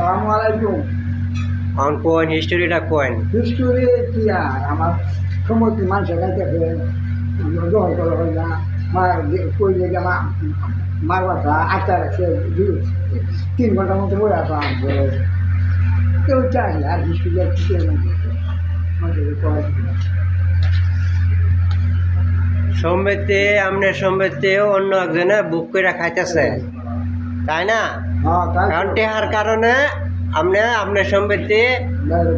সালামু আলাইকুম। কোন হিস্টোরিটা কোন? হিস্টোরি কি আর? আমার সমস্ত মানুষের কাছে জোহর করা হয় না। মার কই যে মার বাসা আটটা রাখছে তিন ঘণ্টার মতো বই আসা কেউ চাই আর হিস্টোরি আর কিছু মানুষের পড়াশোনা সম্বেতে অন্য একজনে বুক করে খাইতেছে। তাই না? হ্যাঁ কারণ টেহার কারণে আপনি আপনার সম্বেতে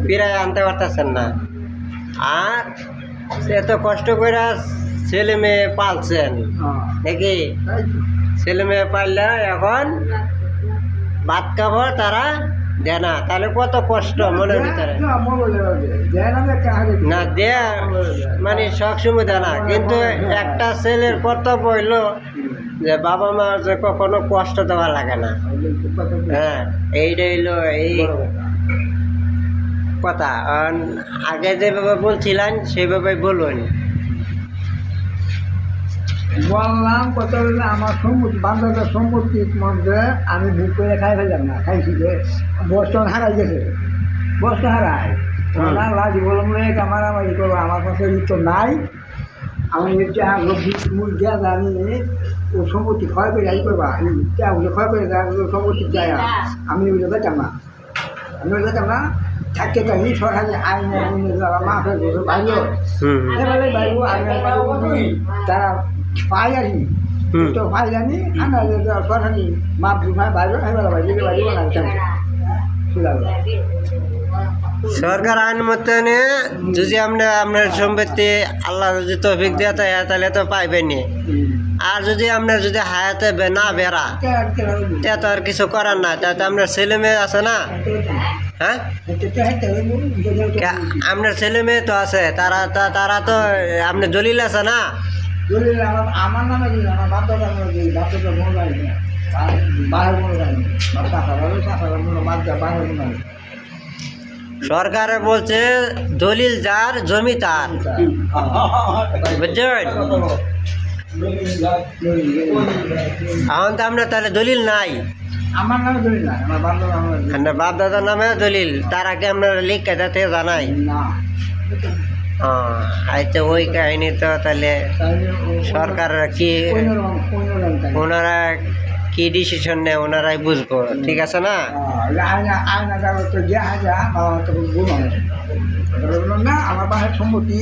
ফিরায় আনতে পারতেছেন না। আর সে তো কষ্ট করে ছেলে মেয়ে পালছেন। হ্যাঁ, নাকি ছেলে মেয়ে পাললে এখন ভাত খাবার তারা দেয় না। তাহলে কত কষ্ট মনের ভিতরে? না, দেয়। না মানে সবসময় দেয় না। কিন্তু একটা ছেলের কর্তব্য হইল যে বাবা মা যে কখনো কষ্ট দেওয়া লাগে না। হ্যাঁ এইটা হইল এই কথা। আগে যেভাবে বলছিলেন সেভাবে বলুন। বললাম কত হলো আমার সম্পত্তি বান্ধবের সম্পত্তির মধ্যে আমি ভুল করে খাই ফেলাম না খাইছি যে বস্টন হারাই গেছে। বস্টন হারাই। না লাজ বললাম রে আমার আমার ই করব আমার কাছে তো নাই। আমি দেওয়া যায় আমি সম্পত্তি ক্ষয় করে ই করবা? ক্ষয় করে সম্পত্তি না। আমি ওগুলো বেতাম না। আমি ওগুলো বেতাম না। থাকতে থাকি সরকারি আইন গেছে বাইরে। বাইরে আমি তারা পাই আর কি তো পাই জানি আমরা সরকারি মাপ বাইরে বাইরে বাইরে সরকার আইন মতনে যদি আমরা আপনার সম্পত্তি আল্লাহ যদি তৌফিক দেয় তো তাহলে তো পাইবেনি আর যদি আপনার যদি হায়াতে না বেড়া তে তো আর কিছু করার না তাতে আপনার ছেলে মেয়ে আছে না? হ্যাঁ? আপনার ছেলে মেয়ে তো আছে তারা তা- তারা তো আপনার দলিল আছে না? আমার নামে আমার সরকারে বলছে দলিল যার জমি তার। বুঝছেন? এখন তো আমরা তাহলে দলিল নাই। আমার নামে আমার বাপ দাদার নামে দিই। আমরা বাপ দাদার নামে দলিল তার আগে আমরা লিখে যাতে জানাই। হ্যাঁ আচ্ছা ওই কাহিনী তো তাহলে সরকার কি ওনারা কি ডিসিশন নেয় ওনারাই বুঝব, ঠিক আছে না? আমার বাহের সম্মতি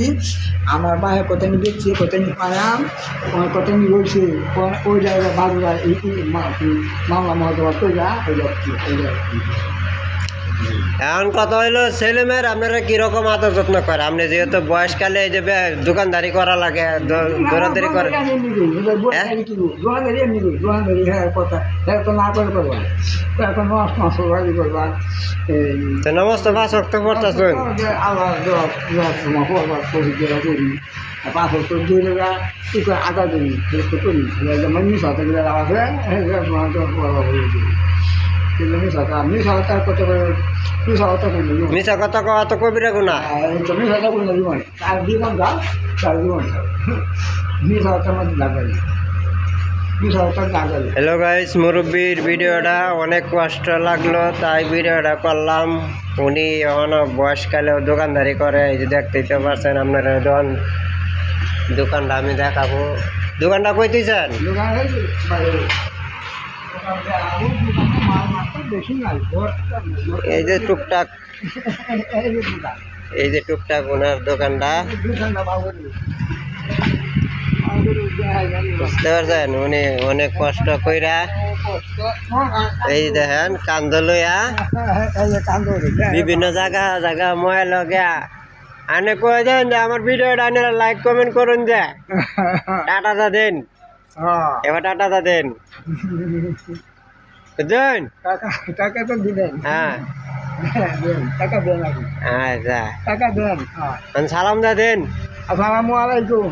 আমার বাহে কত নি দেখছি, কত নি পায়াম কত নি রয়েছে ওই জায়গায় বাজুরা মামলা মহতবা তো যা ওই যাচ্ছি ওই যাচ্ছি এখন কথা হইল ছেলে মেয়ের আপনারা কীরকম আদর যত্ন করে আপনি যেহেতু বয়সকালে এই যে দোকানদারি করা লাগে দৌড়াদৌড়ি করে হ্যাঁ? তো নমস্ত ভাষ রক্ত পড়তেছেন আল্লাহ দেওয়া দেওয়ার সময় করবার করি দেওয়া করি পাঁচ বছর দুই টাকা কি করে আটা দিই করি। যেমন মিস আছে মিশা কথা কওয়া তো তার জীবন তার জীবন মধ্যে মিস হাতে লাগাই হ্যালো গাইস মুরব্বীর ভিডিওটা অনেক কষ্ট লাগল তাই ভিডিওটা করলাম। উনি এখনও বয়সকালেও দোকানদারি করে এই যে দেখতেই তো পারছেন আপনারা দোকান দোকানটা আমি দেখাবো। দোকানটা কই দিয়েছেন? দোকানে এই যে টুকটাক এই যে টুকটাক ওনার দোকানটা। বুঝতে পারছেন? উনি অনেক কষ্ট কইরা এই দেখেন কান্দ লইয়া বিভিন্ন জায়গা জায়গা ময় লগা আনে কয়ে দেন যে আমার ভিডিওটা আপনারা লাইক কমেন্ট করুন যে। টাটাটা দেন। হ্যাঁ। এবার টাটাটা দেন। বুঝছেন টাকা টাকা তো দিবেন হ্যাঁ দেন টাকা দেন আপনি আচ্ছা টাকা দেন হ্যাঁ আর সালাম দা দেন আসসালামু আলাইকুম